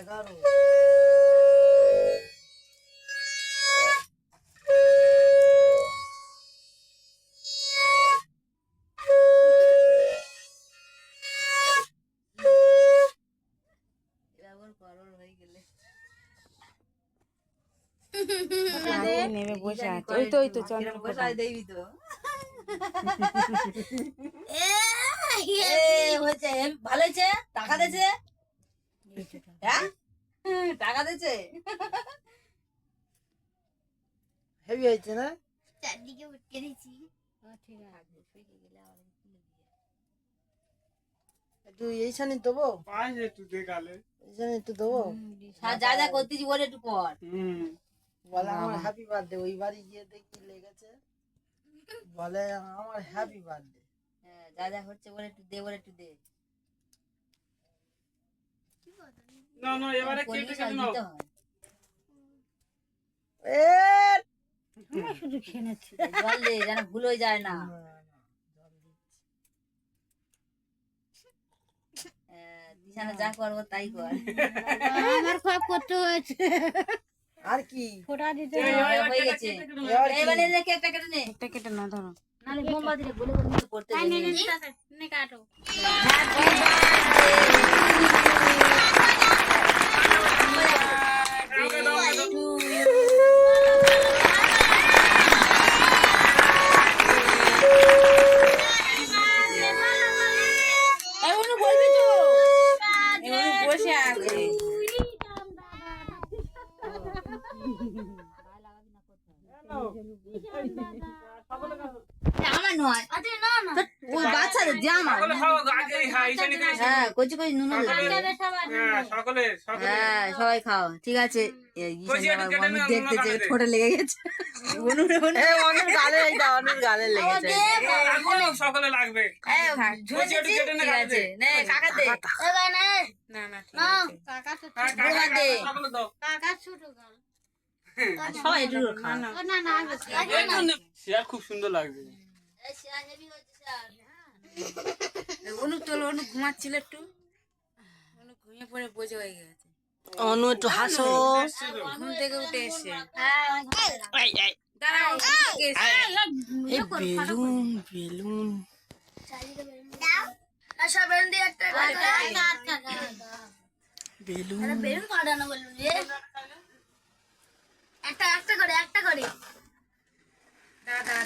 এগারো। এবার করোর গেলে। নেমে বসে আছে। ওই তো ওই তো চন্দ্র বসাই দেবি তো। ভালো হয়েছে টাকা দিয়েছে? হ্যাঁ? টাকা দিয়েছে। হেভি হয়েছে না? চারদিকে উঠকে দিয়েছি একটু এই শানি দেবো পাঁচ একটু দেখালে এই একটু দেবো হ্যাঁ, যা যা করতেছি ওর একটু কর। হুম। বলে আমার হ্যাপি বার্থডে ওই বাড়ি গিয়ে দেখি লেগেছে। বলে আমার হ্যাপি বার্থডে হ্যাঁ, যা যা হচ্ছে ওর একটু দে ওর একটু দে। না না এবারে কেটে কেটে নাও দিতে হয়। এ জল দে যেন ভুল হয়ে যায় না হ্যাঁ, যা করব তাই কর আমার সব করতে হয়েছে আর কি ফোটা দিতে হ্যাঁ, গেছে এবারে নে কেকটা কেটে নে একটা কেটে না ধরো নাহলে মোমবাতিটা গুলে গুলে নিয়ে করতে দেবে কাটো অনু আছে আমার নয়। আরে না না। ও বাচ্চাদের আগে হ্যাঁ কচি কচি নুন হ্যাঁ সকলে সকলে হ্যাঁ সবাই খাও ঠিক আছে। ঠোঁটে লেগে গেছে। খুব সুন্দর লাগবে। অনু তোল অনু ঘুমাচ্ছিল একটু। অনু ঘুমিয়ে পড়ে বোঝে হয়ে গেছে। অনু একটু হাসো। ঘুম থেকে উঠে এসে। Balloon balloon. এন্ডি একটা বেলুন। ফাটানো বললু একটা একটা করে একটা করে। দাঁড়া